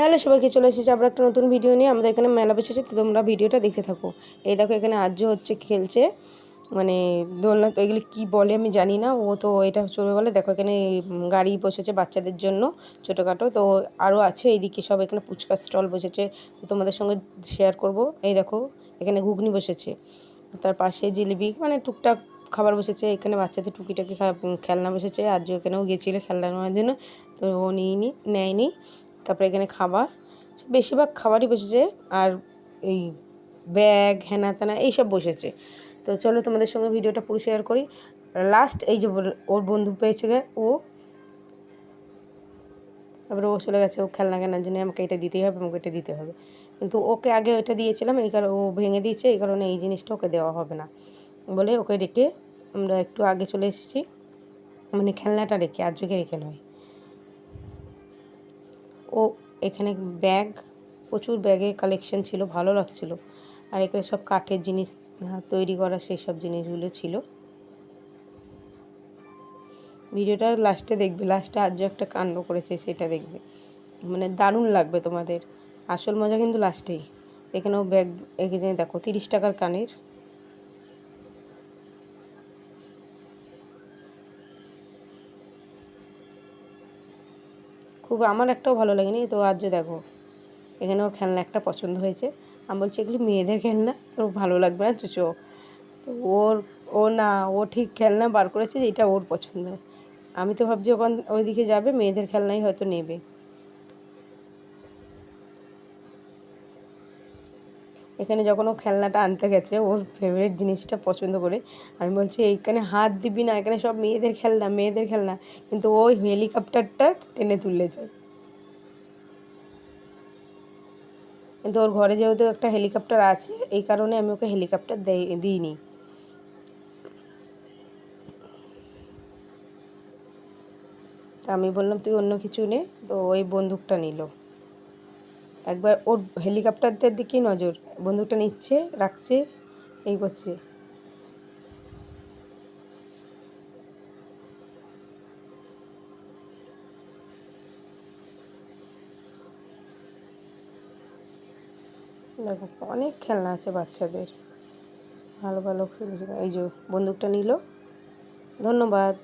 Hello সবাইকে চলে এসেছি আবার একটা নতুন ভিডিও নিয়ে। আমাদের এখানে মেলা বসেছে তো তোমরা ভিডিওটা দেখতে থাকো। এই দেখো, এখানে আর্য হচ্ছে, খেলছে। মানে দোলনা, তো এগুলি কী বলে আমি জানি না। ও তো এটা চলে বলে। দেখো, এখানে গাড়ি বসেছে বাচ্চাদের জন্য, ছোটোখাটো। তো আরও আছে এইদিকে সব। এখানে ফুচকা স্টল বসেছে। তো তোমাদের সঙ্গে শেয়ার করব। এই দেখো, এখানে ঘুগনি বসেছে। তার পাশে জিলিপি মানে টুকটাক খাবার বসেছে। এখানে বাচ্চাদের টুকিটাকি খেলনা বসেছে। আর্য এখানেও গেছিল খেলনা নেওয়ার জন্য। তো ও নিইনি নেয়নি। তারপরে এখানে খাবার। বেশিরভাগ খাবারই বসেছে আর এই ব্যাগ হ্যানা ত্যানা এইসব বসেছে। তো চলো তোমাদের সঙ্গে ভিডিওটা পুরো শেয়ার করি। লাস্ট এই যে ওর বন্ধু পেয়েছে ও তারপরে ও চলে গেছে, ও খেলনা কেনার জন্য আমাকে এটা দিতেই হবে, আমাকে এটা দিতে হবে। কিন্তু ওকে আগে ওইটা দিয়েছিলাম, এই কারণে ও ভেঙে দিয়েছে, এই কারণে এই জিনিসটা ওকে দেওয়া হবে না। বলে ওকে রেখে আমরা একটু আগে চলে এসেছি। মানে খেলনাটা রেখে, আজকে রেখে নয়। ও এখানে ব্যাগ, প্রচুর ব্যাগের কালেকশন ছিল, ভালো লাগছিল। আর এখানে সব কাঠের জিনিস তৈরি করা সেই সব জিনিসগুলো ছিল। ভিডিওটা লাস্টে দেখবে লাস্টে আজ একটা কাণ্ড করেছে, সেটা দেখবে। মানে দারুণ লাগবে তোমাদের। আসল মজা কিন্তু লাস্টেই এখানেও ব্যাগ এখানে দেখো, তিরিশ টাকার কানের। খুব, আমার একটাও ভালো লাগেনি। তো আজ দেখো এখানে ওর খেলনা একটা পছন্দ হয়েছে। আমি বলছি, এগুলি মেয়েদের খেলনা তো ভালো লাগবে না, চুচো। তো ওর, ও না, ও ঠিক খেলনা বার করেছে এটা ওর পছন্দ। আমি তো ভাবছি, ওখান, ওইদিকে যাবে, মেয়েদের খেলনাই হয়তো নেবে। এখানে যখন ও খেলনাটা আনতে গেছে, ওর ফেভারিট জিনিসটা পছন্দ করে, আমি বলছি, এইখানে হাত দিবি না, এখানে সব মেয়েদের খেলনা মেয়েদের খেলনা। কিন্তু ওই হেলিকপ্টারটা টেনে তুলেছে কিন্তু ওর ঘরে যেহেতু একটা হেলিকপ্টার আছে, এই কারণে আমি ওকে হেলিকপ্টার দেই, দিইনি। আমি বললাম, তুই অন্য কিছু নে। তো ওই বন্দুকটা নিল। একবার ওর হেলিকপ্টারটার দিকেই নজর। বন্দুকটা নিচ্ছে, রাখছে, এই করছে। দেখো, অনেক খেলনা আছে বাচ্চাদের। ভালো ভালো। এই যে বন্দুকটা নিল। ধন্যবাদ।